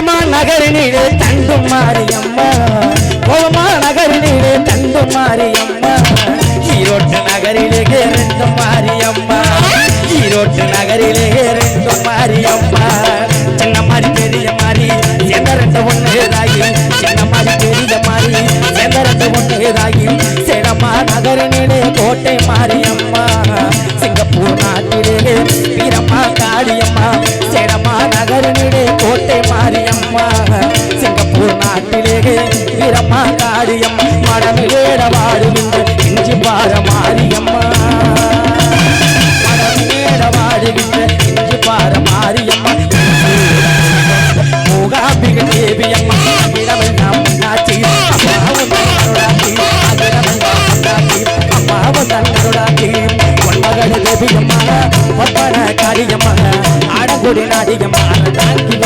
கோலமா நகரினிலே தண்டு மாரியம்மா. கோலமா நகரினிலே தண்டு மாரியம்மா. ஈரோட்டு நகரிலே ரெண்டு மாரியம்மா. ஈரோட்டு நகரிலே ரெண்டு மாரியம்மா. சின்ன மாதிரி பெரிய மாதிரி எந்த ரெண்டு ஒன்று ஏதாகி. சின்ன மாதிரி பெரிய மாதிரி எந்த ரெண்டு ஒன்று ஏதாகி. சிடமா நகரினிலே கோட்டை மாரியம்மா. சிங்கப்பூர் நாட்டிலே வீரம்மா காளியம்மா. நாட்டிலேயே வீரம்மா காடியம் மடமிலேட வாடும் இந்த இஞ்சி பார மாரியம்மா. மடமிலேட வாடுகின்ற இஞ்சி பார மாரியம்மா. மூகாம்பிக தேவியம்மா இடமெல்லாம் நாச்சி அம்மாவும் அருளாச்சி அதிடமெல்லாம் நாடியம்மா தாங்கி